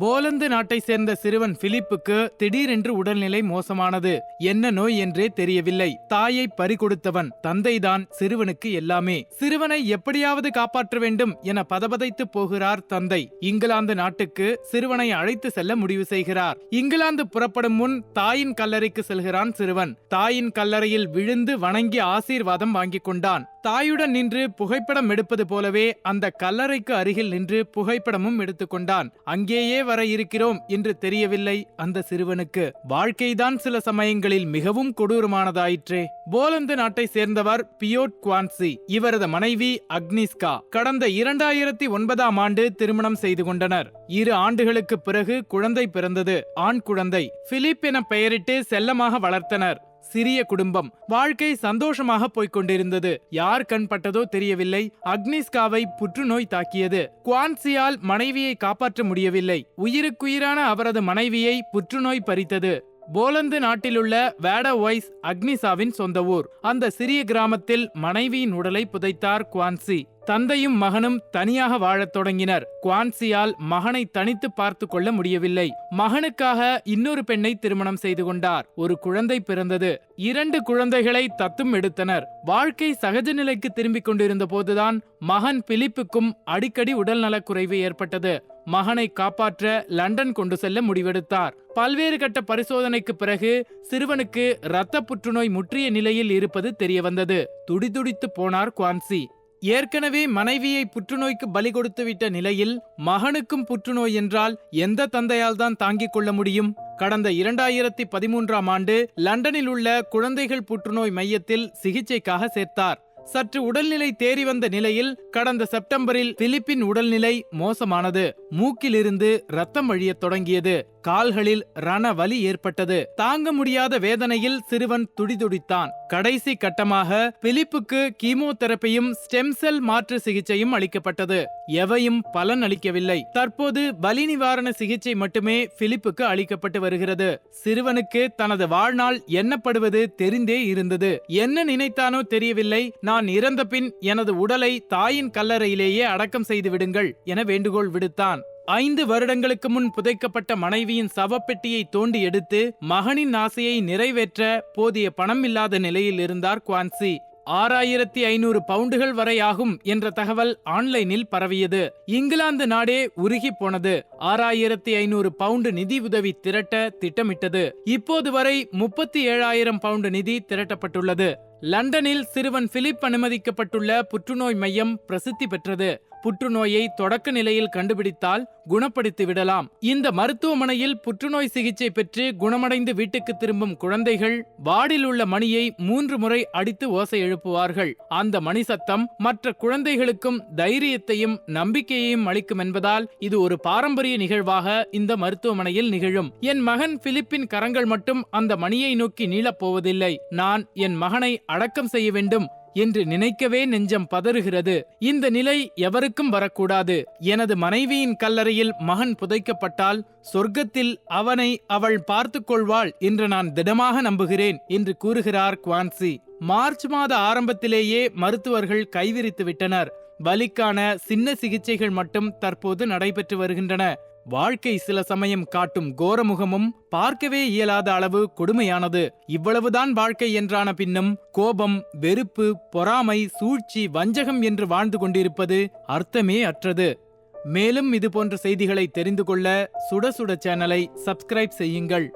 Poland நாட்டை சேர்ந்த சிறுவன் பிலிப்புக்கு திடீரென்று உடல்நிலை மோசமானது. என்ன நோய் என்றே தெரியவில்லை. தாயை பறிகொடுத்தவன் தந்தைதான் சிறுவனுக்கு எல்லாமே. சிறுவனை எப்படியாவது காப்பாற்ற வேண்டும் என பதபதைத்து போகிறார் தந்தை. இங்கிலாந்து நாட்டுக்கு சிறுவனை அழைத்து செல்ல முடிவு செய்கிறார். இங்கிலாந்து புறப்படும் முன் தாயின் கல்லறைக்கு செல்கிறான் சிறுவன். தாயின் கல்லறையில் விழுந்து வணங்கி ஆசீர்வாதம் வாங்கிக் கொண்டான். தாயுடன் நின்று புகைப்படம் எடுப்பது போலவே அந்த கல்லறைக்கு அருகில் நின்று புகைப்படமும் எடுத்துக்கொண்டான். அங்கேயே வர இருக்கிறோம் என்று தெரியவில்லை அந்த சிறுவனுக்கு. வாழ்க்கைதான் சில சமயங்களில் மிகவும் கொடூரமானதாயிற்றே. போலந்து நாட்டை சேர்ந்தவர் பியோட் குவான்சி இவரது மனைவி அக்னிஸ்கா. கடந்த இரண்டாயிரத்தி ஒன்பதாம் ஆண்டு திருமணம் செய்து கொண்டனர். இரு ஆண்டுகளுக்கு பிறகு குழந்தை பிறந்தது. ஆண் குழந்தை. பிலிப் என பெயரிட்டு செல்லமாக வளர்த்தனர். சிறிய குடும்பம். வாழ்க்கை சந்தோஷமாக போய்க் கொண்டிருந்தது யார் கண்பட்டதோ தெரியவில்லை. அக்னிஸ்காவை புற்றுநோய் தாக்கியது. குவான்சியால் மனைவியை காப்பாற்ற முடியவில்லை. உயிருக்குயிரான அவரது மனைவியை புற்றுநோய் பறித்தது. போலந்து நாட்டிலுள்ள வேடவாய்ஸ் அக்னிசாவின் சொந்த ஊர். அந்த சிறிய கிராமத்தில் மனைவியின் உடலை புதைத்தார் குவான்சி. தந்தையும் மகனும் தனியாக வாழத் தொடங்கினர். குவான்சியால் மகனை தனித்து பார்த்து கொள்ள முடியவில்லை. மகனுக்காக இன்னொரு பெண்ணை திருமணம் செய்து கொண்டார். ஒரு குழந்தை பிறந்தது. இரண்டு குழந்தைகளை தத்தும் எடுத்தனர். வாழ்க்கை சகஜ நிலைக்கு திரும்பிக் கொண்டிருந்த போதுதான் மகன் பிலிப்புக்கும் அடிக்கடி உடல்நலக்குறைவு ஏற்பட்டது. மகனை காப்பாற்ற லண்டன் கொண்டு செல்ல முடிவெடுத்தார். பல்வேறு கட்ட பரிசோதனைக்கு பிறகு சிறுவனுக்கு இரத்த புற்றுநோய் முற்றிய நிலையில் இருப்பது தெரியவந்தது. துடிதுடித்து போனார் குவான்சி. ஏற்கனவே மனைவியை புற்றுநோய்க்கு பலி கொடுத்துவிட்ட நிலையில் மகனுக்கும் புற்றுநோய் என்றால் எந்த தந்தையால் தான் தாங்கிக் கொள்ள முடியும்? கடந்த இரண்டாயிரத்தி பதிமூன்றாம் ஆண்டு லண்டனில் உள்ள குழந்தைகள் புற்றுநோய் மையத்தில் சிகிச்சைக்காக சேர்த்தார். சற்று உடல்நிலை தேறி வந்த நிலையில் கடந்த செப்டம்பரில் திலிப்பின் உடல்நிலை மோசமானது. மூக்கிலிருந்து ரத்தம் வழியத் தொடங்கியது. கால்களில் ரண வலி ஏற்பட்டது. தாங்க முடியாத வேதனையில் சிறுவன் துடிதுடித்தான். கடைசி கட்டமாக பிலிப்புக்கு கீமோதெரபியும் ஸ்டெம் செல் மாற்று சிகிச்சையும் அளிக்கப்பட்டது. எவையும் பலன் அளிக்கவில்லை. தற்போது வலி நிவாரண சிகிச்சை மட்டுமே பிலிப்புக்கு அளிக்கப்பட்டு வருகிறது. சிறுவனுக்கு தனது வாழ்நாள் எண்ணப்படுவது தெரிந்தே இருந்தது. என்ன நினைத்தானோ தெரியவில்லை. நான் இறந்த பின் எனது உடலை தாயின் கல்லறையிலேயே அடக்கம் செய்து விடுங்கள் என வேண்டுகோள் விடுத்தான். ஐந்து வருடங்களுக்கு முன் புதைக்கப்பட்ட மனைவியின் சவப்பெட்டியை தோண்டி எடுத்து மகனின் ஆசையை நிறைவேற்ற போதிய பணம் இல்லாத நிலையில் இருந்தார் குவான்சி. ஆறாயிரத்தி ஐநூறு பவுண்டுகள் வரை ஆகும் என்ற தகவல் ஆன்லைனில் பரவியது. இங்கிலாந்து நாடே உருகி போனது. ஆறாயிரத்தி ஐநூறு பவுண்டு நிதி உதவி திரட்ட திட்டமிட்டது. இப்போது வரை முப்பத்தி ஏழாயிரம் பவுண்டு நிதி திரட்டப்பட்டுள்ளது. லண்டனில் சிறுவன் பிலிப் அனுமதிக்கப்பட்டுள்ள புற்றுநோய் மையம் பிரசித்தி பெற்றது. புற்றுநோயை தொடக்க நிலையில் கண்டுபிடித்தால் குணப்படுத்தி விடலாம். இந்த மருத்துவமனையில் புற்றுநோய் சிகிச்சை பெற்று குணமடைந்து வீட்டுக்கு திரும்பும் குழந்தைகள் வார்டில் உள்ள மணியை மூன்று முறை அடித்து ஓசை எழுப்புவார்கள். அந்த மணி சத்தம் மற்ற குழந்தைகளுக்கும் தைரியத்தையும் நம்பிக்கையையும் அளிக்கும் என்பதால் இது ஒரு பாரம்பரிய நிகழ்வாக இந்த மருத்துவமனையில் நிகழும். என் மகன் பிலிப்பின் கரங்கள் மட்டும் அந்த மணியை நோக்கி நீளப் போவதில்லை. நான் என் மகனை அடக்கம் செய்ய வேண்டும். என்று நினைக்கவே நெஞ்சம் பதறுகிறது. இந்த நிலை எவருக்கும் வரக்கூடாது. எனது மனைவியின் கல்லறையில் மகன் புதைக்கப்பட்டால் சொர்க்கத்தில் அவனை அவள் பார்த்து கொள்வாள் என்று நான் திடமாக நம்புகிறேன் என்று கூறுகிறார் குவான்சி. மார்ச் மாத ஆரம்பத்திலேயே மருத்துவர்கள் கைவிரித்து விட்டனர். வலிக்கான சின்ன சிகிச்சைகள் மட்டும் தற்போது நடைபெற்று வருகின்றன. வாழ்க்கை சில சமயம் காட்டும் கோரமுகமும் பார்க்கவே இயலாத அளவு கொடுமையானது. இவ்வளவுதான் வாழ்க்கை என்றான பின்னும் கோபம் வெறுப்பு பொறாமை சூழ்ச்சி வஞ்சகம் என்று வாழ்ந்து கொண்டிருப்பது அர்த்தமே அற்றது. மேலும் இதுபோன்ற செய்திகளை தெரிந்து கொள்ள சுட சுட சேனலை சப்ஸ்கிரைப் செய்யுங்கள்.